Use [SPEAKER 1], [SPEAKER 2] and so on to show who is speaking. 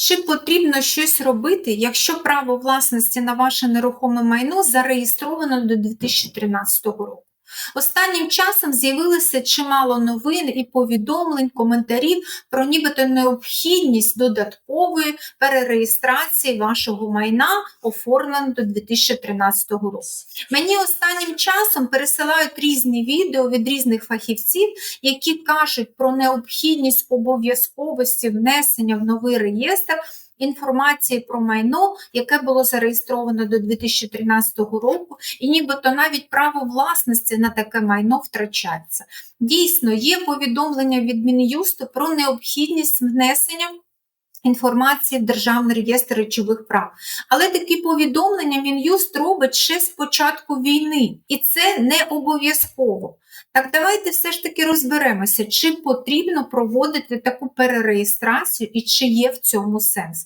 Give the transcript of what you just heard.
[SPEAKER 1] Чи потрібно щось робити, якщо право власності на ваше нерухоме майно зареєстровано до 2013 року? Останнім часом з'явилося чимало новин і повідомлень, коментарів про нібито необхідність додаткової перереєстрації вашого майна, оформленого до 2013 року. Мені останнім часом пересилають різні відео від різних фахівців, які кажуть про необхідність обов'язковості внесення в новий реєстр інформації про майно, яке було зареєстровано до 2013 року, і нібито навіть право власності на таке майно втрачається. Дійсно, є повідомлення від Мін'юсту про необхідність внесення. Інформації в Державний реєстр речових прав. Але такі повідомлення Мін'юст робить ще з початку війни, і це не обов'язково. Так давайте все ж таки розберемося, чи потрібно проводити таку перереєстрацію і чи є в цьому сенс.